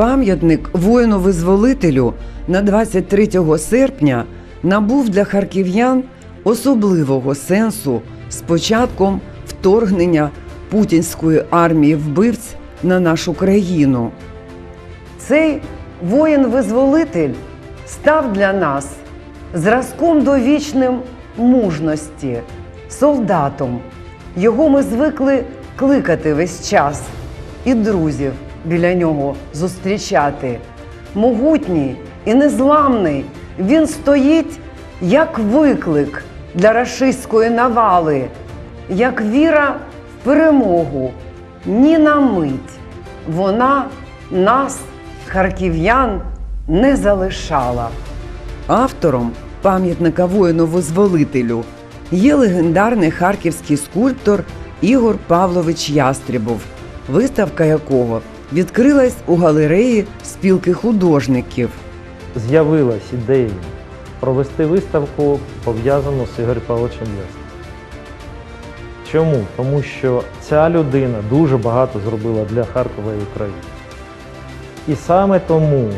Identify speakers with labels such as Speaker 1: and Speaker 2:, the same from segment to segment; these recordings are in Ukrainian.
Speaker 1: Пам'ятник воїну-визволителю на 23 серпня набув для харків'ян особливого сенсу з початком вторгнення путінської армії вбивць на нашу країну. Цей воїн-визволитель став для нас зразком довічним мужності, солдатом. Його ми звикли кликати весь час і друзів біля нього зустрічати. Могутній і незламний він стоїть як виклик для рашистської навали, як віра в перемогу. Ні на мить вона нас, харків'ян, не залишала. Автором пам'ятника воїну-визволителю є легендарний харківський скульптор Ігор Павлович Ястрібов, виставка якого відкрилась у галереї спілки художників.
Speaker 2: з'явилась ідея провести виставку, пов'язану з Ігорем Павловичем Ястребом. Чому? Тому що ця людина дуже багато зробила для Харкова і України. І саме тому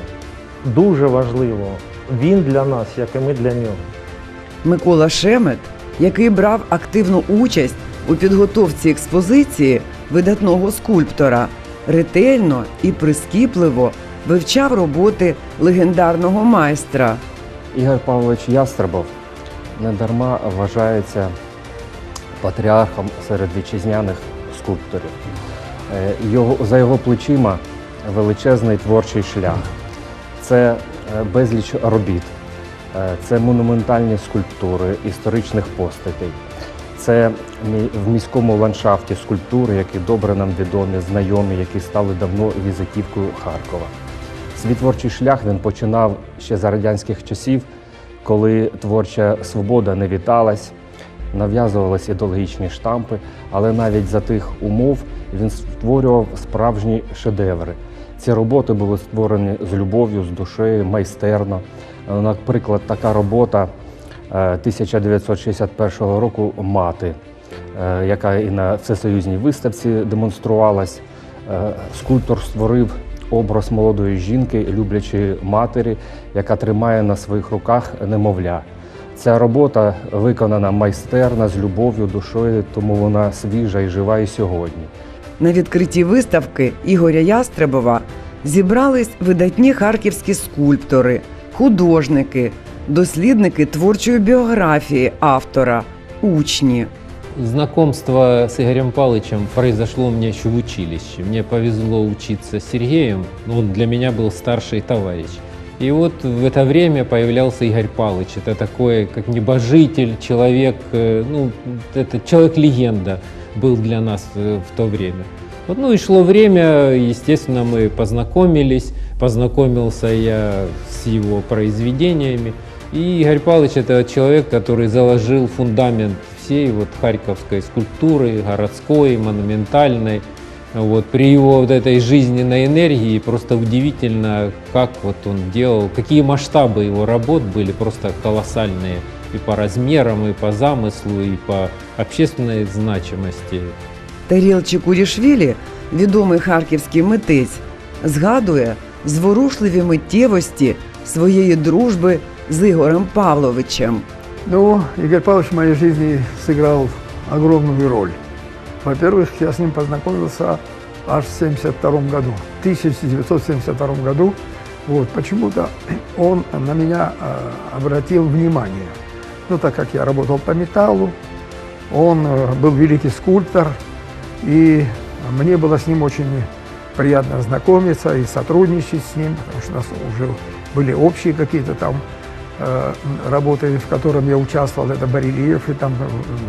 Speaker 2: дуже важливо він для нас, як і ми для нього.
Speaker 1: Микола Шемет, який брав активну участь у підготовці експозиції видатного скульптора, ретельно і прискіпливо вивчав роботи легендарного майстра.
Speaker 3: Ігор Павлович Ястребов недарма вважається патріархом серед вітчизняних скульпторів. Е, Його, за його плечима величезний творчий шлях. Це е, безліч робіт, е, це монументальні скульптури історичних постатей. Це в міському ландшафті скульптури, які добре нам відомі, знайомі, які стали давно візитівкою Харкова. Свій творчий шлях він починав ще за радянських часів, коли творча свобода не віталась, нав'язувалися ідеологічні штампи, але навіть за тих умов він створював справжні шедеври. Ці роботи були створені з любов'ю, з душею, майстерно. Наприклад, така робота 1961 року Мати, е, яка і на всесоюзній виставці демонструвалась. Е, Скульптор створив образ молодої жінки, люблячої матері, яка тримає на своїх руках немовля. Ця робота виконана майстерна з любов'ю, душою, тому вона свіжа і жива і сьогодні.
Speaker 1: На відкритті виставки Ігоря Ястребова зібрались видатні харківські скульптори, художники, дослідники творчої біографії автора, учні.
Speaker 4: Знакомство с Игорем Павловичем произошло у меня еще в училище. Мне повезло учиться с Сергеем, он для меня был старший товарищ. И вот в это время появлялся Игорь Павлович. Это такой, как небожитель, человек, э, ну, это человек-легенда был для нас э, в то время. Вот, ну и шло время, естественно, мы познакомились, познакомился я с его произведениями. И Игорь Павлович это человек, который заложил фундамент всей вот харьковской скульптуры, городской, монументальной. Вот, при его вот этой жизненной энергии просто удивительно, как вот он делал, какие масштабы его работ были просто колоссальные и по размерам, и по замыслу, и по общественной значимости.
Speaker 1: Таріл Чекурішвілі, відомий харківський митець, згадує зворушливі миттєвості своєї дружби з Ігорем Павловичем.
Speaker 5: Ну, Игорь Павлович в моей жизни сыграл огромную роль. Во-первых, я с ним познакомился аж в 1972 году. В 1972 году вот, почему-то он на меня э, обратил внимание. Ну, так как я работал по металлу, он э, был великий скульптор, и мне было с ним очень приятно знакомиться и сотрудничать с ним, потому что у нас уже были общие какие-то там работы, в котором я участвовал, это барельеф, и там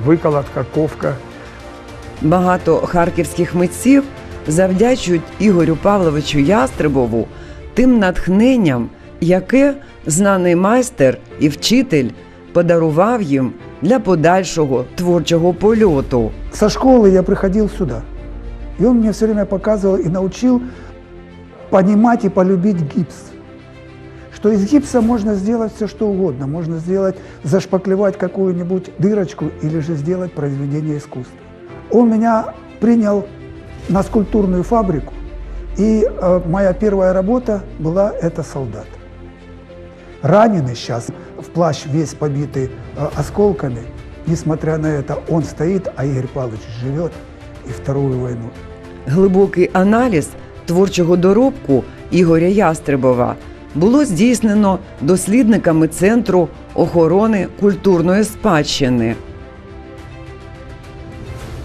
Speaker 5: выколотка, ковка.
Speaker 1: Багато харківських митців завдячують Ігорю Павловичу Ястребову тим натхненням, яке знаний майстер і вчитель подарував їм для подальшого творчого польоту.
Speaker 6: Со школы я приходил сюда. И он мне все время показывал и научил понимать и полюбить гипс. Что из гипса можно сделать все, что угодно. Можно сделать, зашпаклевать какую-нибудь дырочку или же сделать произведение искусства. Он меня принял на скульптурную фабрику И э, моя первая работа была «Это солдат». Раненый сейчас, в плащ весь побитый э, осколками, несмотря на это, он стоит, а Игорь Павлович живет и Вторую войну
Speaker 1: Глибокий аналіз творчого доробку Ігоря Ястребова було здійснено дослідниками Центру охорони культурної спадщини.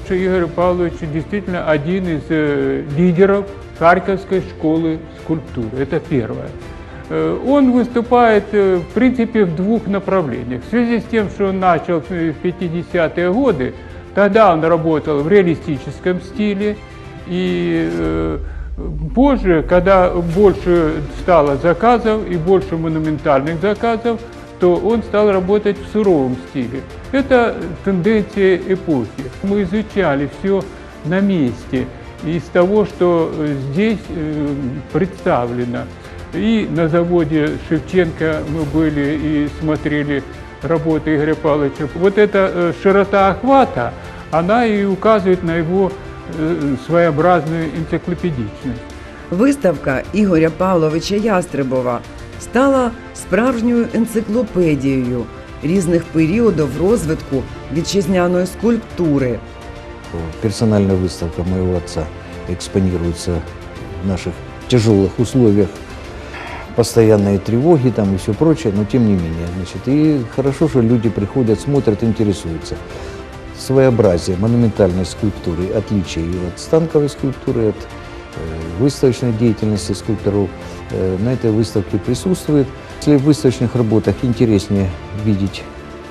Speaker 7: что Игорь Павлович действительно один из э, лидеров Харьковской школы скульптуры. Это первое. Э, Он выступает, э, в принципе, в двух направлениях. В связи с тем, что он начал в 50-е годы, тогда он работал в реалистическом стиле, и э, позже, когда больше стало заказов и больше монументальных заказов, то он стал работать в суровом стиле. Это тенденция эпохи. Мы изучали все на месте из того, что э, здесь э, представлено. И на заводе Шевченко мы были и смотрели работы Игоря Павловича. Вот эта э, широта охвата, она и указывает на его э, своеобразную энциклопедичность.
Speaker 1: Виставка Ігоря Павловича Ястребова стала справжньою енциклопедією різних періодів розвитку вітчизняної скульптури.
Speaker 8: Персональная выставка моего отца экспонируется в наших тяжелых условиях постоянные тревоги там и все прочее, но тем не менее. Значит, и хорошо, что люди приходят, смотрят, интересуются. Своеобразие монументальной скульптуры, отличие ее от станковой скульптуры, от э, выставочной деятельности скульпторов э, на этой выставке присутствует. Если в выставочных работах интереснее видеть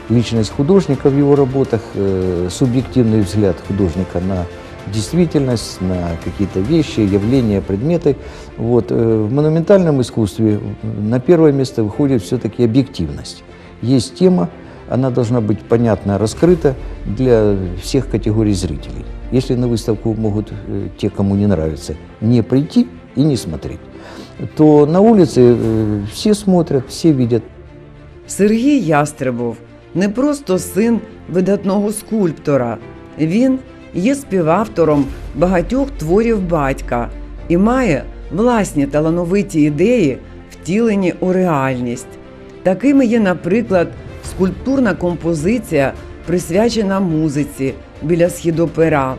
Speaker 8: личность художника в его работах, э, субъективный взгляд художника на действительность, на какие-то вещи, явления, предметы. Вот. э, В монументальном искусстве на первое место выходит все-таки объективность. Есть тема, она должна быть понятна, раскрыта для всех категорий зрителей. Если на выставку могут э, те, кому не нравится, не прийти и не смотреть, то на улице э, все смотрят, все видят.
Speaker 1: Сергій Ястребов не просто син видатного скульптора. Він є співавтором багатьох творів батька і має власні талановиті ідеї, втілені у реальність. Такими є, наприклад, скульптурна композиція, присвячена музиці біля східопера,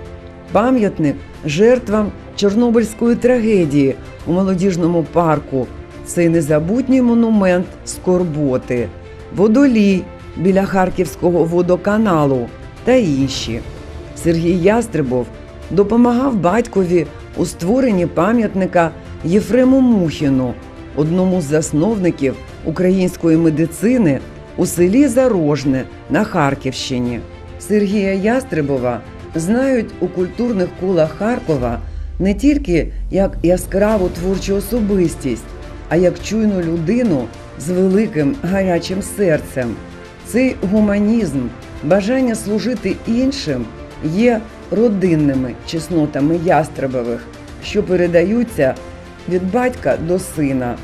Speaker 1: пам'ятник жертвам Чорнобильської трагедії у молодіжному парку. Цей незабутній монумент скорботи, водолій біля Харківського водоканалу та інші. Сергій Ястребов допомагав батькові у створенні пам'ятника Єфрему Мухіну, одному з засновників української медицини у селі Зарожне на Харківщині. Сергія Ястребова знають у культурних колах Харкова не тільки як яскраву творчу особистість, а як чуйну людину з великим гарячим серцем. Цей гуманізм, бажання служити іншим є родинними чеснотами Ястребових, що передаються від батька до сина.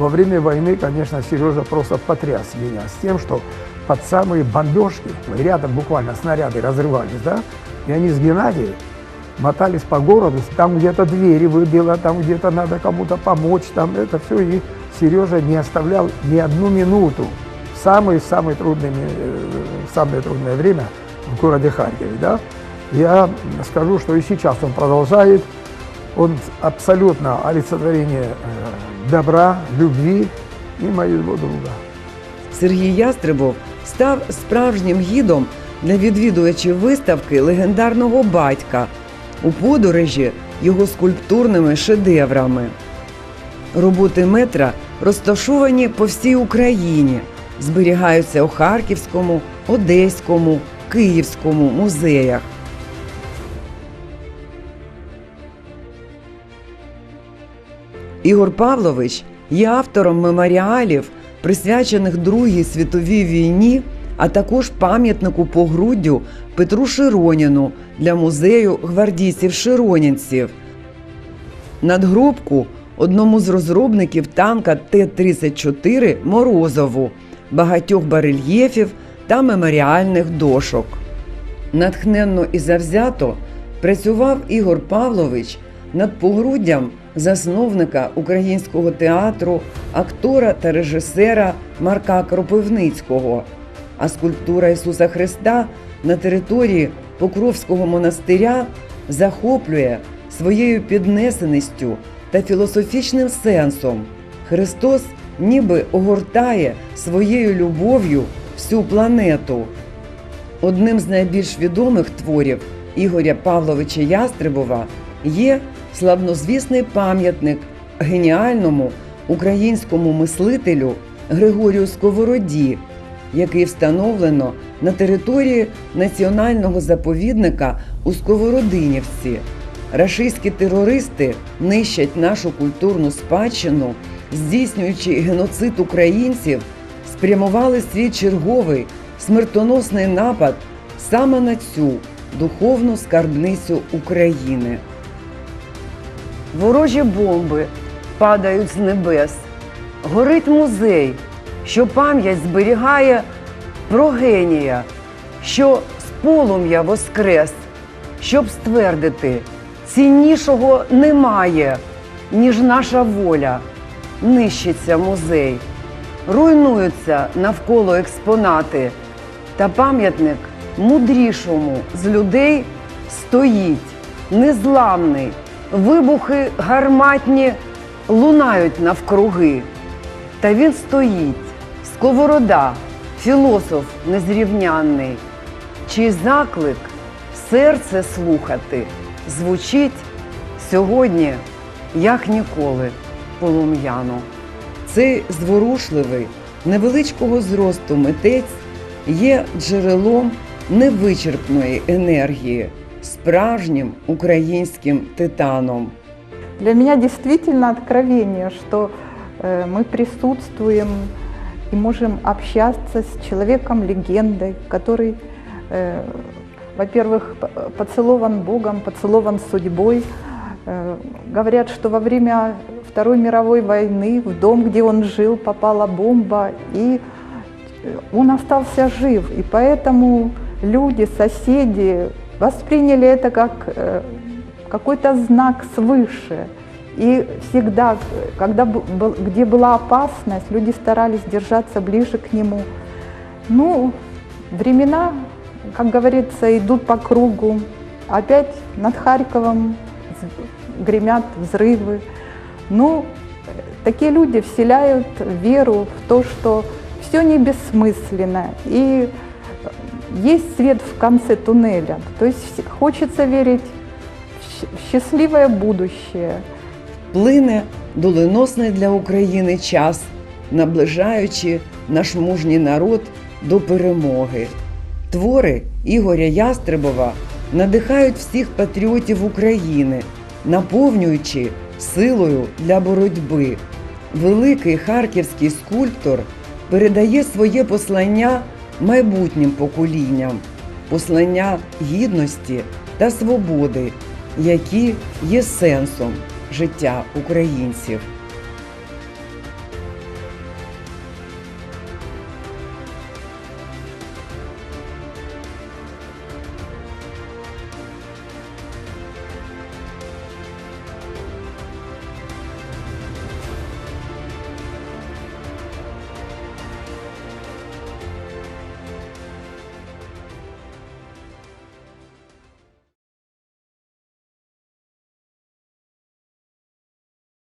Speaker 5: Во время войны, конечно, Сережа просто потряс меня с тем, что под самые бомбежки, рядом буквально снаряды разрывались, да, и они с Геннадием мотались по городу, там где-то двери выбило, там где-то надо кому-то помочь, там это все, и Сережа не оставлял ни одну минуту в самые-самые трудные, э, самое трудное время в городе Харькове, да. Я скажу, что и сейчас он продолжает, он абсолютно олицетворение э, добра, любви и моего друга.
Speaker 1: Сергій Ястребов став справжнім гідом для відвідувачів виставки легендарного батька у подорожі його скульптурними шедеврами. Роботи метра розташовані по всій Україні, зберігаються у Харківському, Одеському, Київському музеях. Ігор Павлович є автором меморіалів, присвячених Другій світовій війні, а також пам'ятнику по груддю Петру Широніну для музею гвардійців-широнінців. Надгробку одному з розробників танка Т-34 Морозову, багатьох барельєфів та меморіальних дошок. Натхненно і завзято працював Ігор Павлович над погруддям засновника українського театру, актора та режисера Марка Кропивницького. А скульптура Ісуса Христа на території Покровського монастиря захоплює своєю піднесеністю та філософічним сенсом. Христос ніби огортає своєю любов'ю всю планету. Одним з найбільш відомих творів Ігоря Павловича Ястребова є славнозвісний пам'ятник геніальному українському мислителю Григорію Сковороді, який встановлено на території національного заповідника у Сковородинівці. Рашистські терористи нищать нашу культурну спадщину, здійснюючи геноцид українців, спрямували свій черговий смертоносний напад саме на цю духовну скарбницю України. Ворожі бомби падають з небес. Горить музей, що пам'ять зберігає про генія, що з полум'я воскрес, щоб ствердити, ціннішого немає, ніж наша воля. Нищиться музей, руйнуються навколо експонати, та пам'ятник мудрішому з людей стоїть, незламний. Вибухи гарматні лунають навкруги. Та він стоїть, сковорода, філософ незрівнянний, чий заклик серце слухати звучить сьогодні, як ніколи, полум'яно. Цей зворушливий, невеличкого зросту митець є джерелом невичерпної енергії, справжнім українським титаном.
Speaker 9: Для меня действительно откровение, что э, мы присутствуем и можем общаться с человеком-легендой, который, э, во-первых, поцелован Богом, поцелован судьбой. Э, говорят, что во время Второй мировой войны в дом, где он жил, попала бомба, и он остался жив. И поэтому люди, соседи восприняли это как э, какой-то знак свыше. И всегда, когда где была опасность, люди старались держаться ближе к нему. Ну, времена, как говорится, идут по кругу. Опять над Харьковом гремят взрывы. Ну, такие люди вселяют веру в то, что все не бессмысленно. И есть свет в конце туннеля. То есть хочется верить в счастливое будущее.
Speaker 1: Плине доленосний для України час, наближаючи наш мужній народ до перемоги. Твори Ігоря Ястребова надихають всіх патріотів України, наповнюючи силою для боротьби. Великий харківський скульптор передає своє послання майбутнім поколінням, послання гідності та свободи, які є сенсом життя українців.